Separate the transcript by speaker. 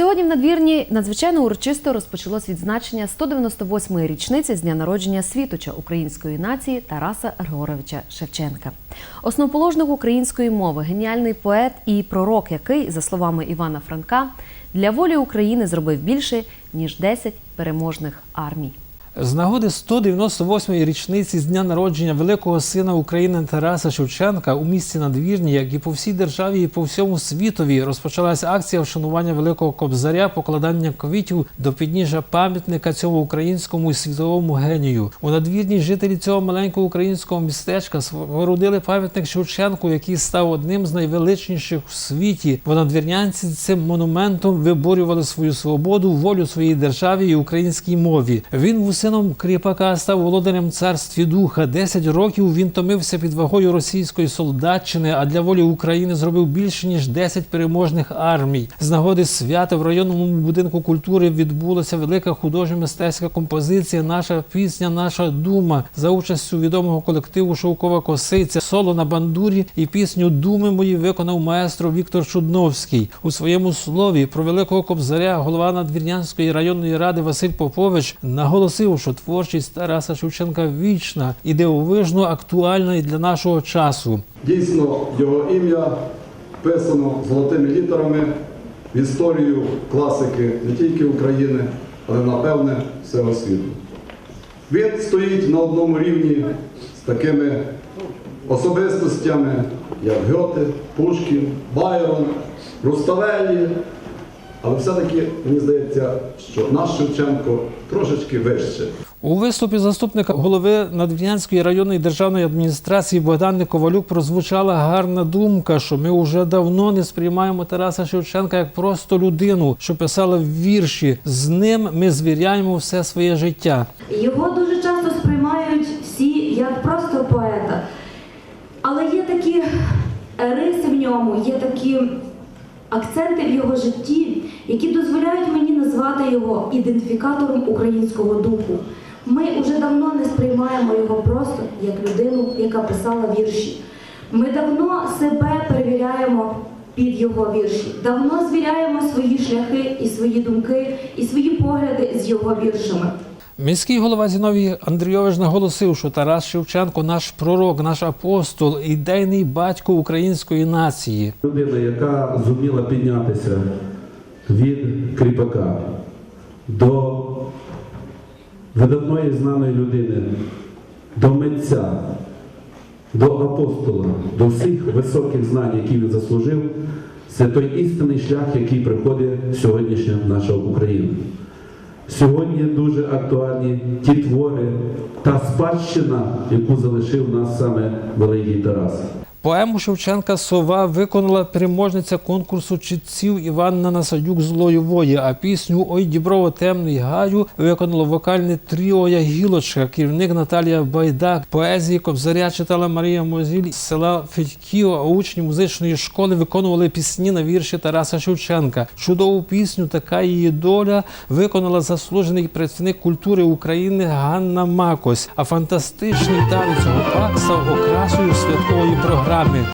Speaker 1: Сьогодні в надвірні надзвичайно урочисто розпочалось відзначення 198-ї річниці з дня народження світоча української нації Тараса Григоровича Шевченка. Основоположник української мови, геніальний поет і пророк, який, за словами Івана Франка, для волі України зробив більше ніж 10 переможних армій.
Speaker 2: З нагоди 198-ї річниці з дня народження великого сина України Тараса Шевченка у місті Надвірні, як і по всій державі, і по всьому світові, розпочалася акція вшанування великого кобзаря, покладання квітів до підніжжя пам'ятника цьому українському і світовому генію. У надвірні жителі цього маленького українського містечка спорудили пам'ятник Шевченку, який став одним з найвеличніших у світі. Бо надвірнянці цим монументом виборювали свою свободу, волю своїй державі і українській мові. Він був сином кріпака, став володарем царстві духа. Десять років він томився під вагою російської солдатчини, а для волі України зробив більше ніж 10 переможних армій. З нагоди свята в районному будинку культури відбулася велика художньо-мистецька композиція Наша пісня, наша дума за участю відомого колективу Шовкова косиця, соло на бандурі і пісню Думи мої виконав маестро Віктор Чудновський. У своєму слові про великого кобзаря голова Надвірнянської районної ради Василь Попович наголосив, що творчість Тараса Шевченка вічна і дивовижно актуальна і для нашого часу.
Speaker 3: Дійсно, його ім'я вписано золотими літерами в історію класики не тільки України, але напевне всього світу. Він стоїть на одному рівні з такими особистостями, як Гьоте, Пушкін, Байрон, Руставелі. Але все-таки мені здається, що наш Шевченко трошечки вище.
Speaker 2: У виступі заступника голови Надвірнянської районної державної адміністрації Богдани Ковалюк прозвучала гарна думка, що ми вже давно не сприймаємо Тараса Шевченка як просто людину, що писала вірші. З ним ми звіряємо все своє життя.
Speaker 4: Його дуже часто сприймають всі як просто поета. Але є такі риси в ньому, є такі акценти в його житті, які дозволяють мені назвати його ідентифікатором українського духу. Ми вже давно не сприймаємо його просто як людину, яка писала вірші. Ми давно себе перевіряємо під його вірші, давно звіряємо свої шляхи і свої думки, і свої погляди з його віршами.
Speaker 2: Міський голова Зіновій Андрійович наголосив, що Тарас Шевченко наш пророк, наш апостол, ідейний батько української нації.
Speaker 5: Людина, яка зуміла піднятися від кріпака до видатної знаної людини, до митця, до апостола, до всіх високих знань, які він заслужив, це той істинний шлях, який приходить сьогоднішня наша Україна. Сьогодні дуже актуальні ті твори, та спадщина, яку залишив нас саме великий Тарас.
Speaker 2: Поему Шевченка Сова виконала переможниця конкурсу читців Іванна Насадюк Злої вої, а пісню Ой Діброво темний гаю виконало вокальне тріо «Я гілочка, керівник Наталія Байдак. Поезії Кобзаря читала Марія Мозіль з села Федьків, а учні музичної школи виконували пісні на вірші Тараса Шевченка. Чудову пісню Така її доля виконала заслужений працівник культури України Ганна Макось. А фантастичний танець Гопак став окрасою святкової програми. Amém.